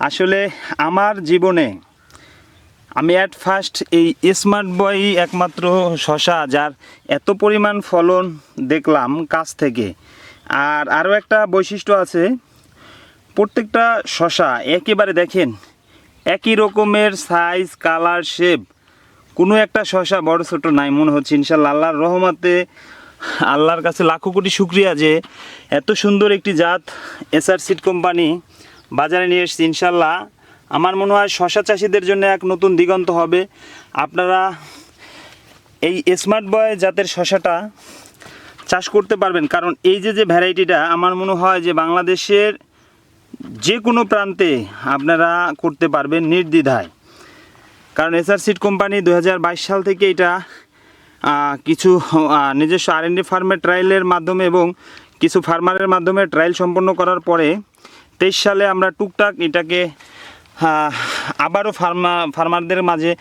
আসলে আমার জীবনে আমি অ্যাট ফার্স্ট এই স্মার্ট বয় একমাত্র শশা যার এত পরিমাণ ফলন দেখলাম কাছ থেকে। আর আরও একটা বৈশিষ্ট্য আছে, প্রত্যেকটা শশা একেবারে দেখেন, একই রকমের সাইজ কালার শেপ কোনো একটা শশা বড় ছোট নাই, মনে হচ্ছে ইনশাল্লাহ আল্লাহর রহমাতে, আল্লাহর কাছে লাখো কোটি শুক্রিয়া যে এত সুন্দর একটি জাত এসআর সিড কোম্পানি বাজারে নিয়ে এসেছে, ইনশাল্লাহ। আমার মনে হয় শশা চাষিদের জন্য এক নতুন দিগন্ত হবে। আপনারা এই স্মার্ট বয় জাতের শশাটা চাষ করতে পারবেন। কারণ এই যে যে ভ্যারাইটিটা, আমার মনে হয় যে বাংলাদেশের যে কোনো প্রান্তে আপনারা করতে পারবেন নির্দ্বিধায়। কারণ এসআর সিড কোম্পানি দু হাজার বাইশ সাল থেকে এটা কিছু নিজস্ব আর এনডি ফার্মের ট্রায়ালের মাধ্যমে এবং কিছু ফার্মারের মাধ্যমে ট্রায়াল সম্পন্ন করার পরে তেইশ সালে আমরা টুকটাক এটাকে আবারও ফার্মা, ফার্মারদের মাঝে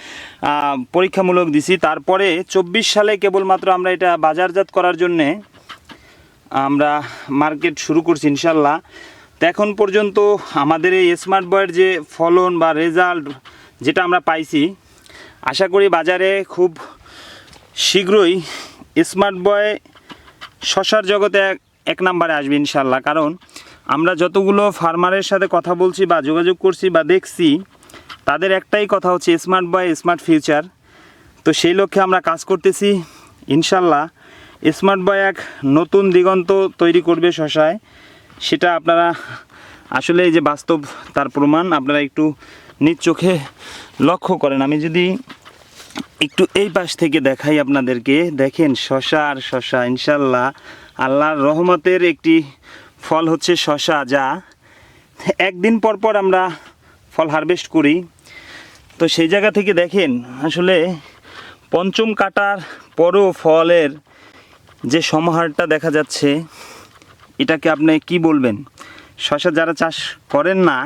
পরীক্ষামূলক দিছি। তারপরে চব্বিশ সালে কেবলমাত্র আমরা এটা বাজারজাত করার জন্যে আমরা মার্কেট শুরু করছি ইনশাল্লাহ। তো এখন পর্যন্ত আমাদের এই স্মার্ট বয়ের যে ফলন বা রেজাল্ট যেটা আমরা পাইছি, আশা করি বাজারে খুব শীঘ্রই স্মার্ট বয় শশার জগতে এক নম্বরে আসবে ইনশাল্লাহ। কারণ আমরা যতগুলো ফার্মারের সাথে কথা বলছি বা যোগাযোগ করছি বা দেখছি, তাদের একটাই কথা হচ্ছে স্মার্ট বয় স্মার্ট ফিউচার তো সেই লক্ষ্যে আমরা কাজ করতেছি। ইনশাল্লাহ স্মার্ট বয় এক নতুন দিগন্ত তৈরি করবে শশায়। সেটা আপনারা আসলে এই যে বাস্তব তার প্রমাণ আপনারা একটু নিজ চোখে লক্ষ্য করেন। আমি যদি একটু এই পাশ থেকে দেখাই আপনাদেরকে। দেখেন শশা আর শশা, ইনশাল্লাহ আল্লাহর রহমতের একটি ফল হচ্ছে শশা, যা একদিন পর পর আমরা ফল হারভেস্ট করি। তো সেই জায়গা থেকে দেখেন, আসলে পঞ্চম কাটার পরও ফলের যে সমাহারটা দেখা যাচ্ছে, এটাকে আপনি কি বলবেন? শশা যারা চাষ করেন না,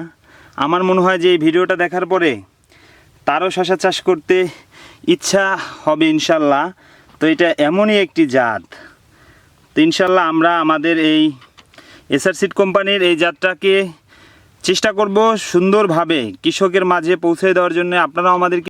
আমার মনে হয় যে এই ভিডিওটা দেখার পরে তারও শশা চাষ করতে ইচ্ছা হবে ইনশাল্লাহ। তো এটা এমনই একটি জাত। তো ইনশাল্লাহ আমরা আমাদের এই এসআর সিট কোম্পানির এই যাত্রাকে চেষ্টা করব সুন্দরভাবে কৃষকের মাঝে পৌঁছে দেওয়ার জন্য। আপনারাও আমাদেরকে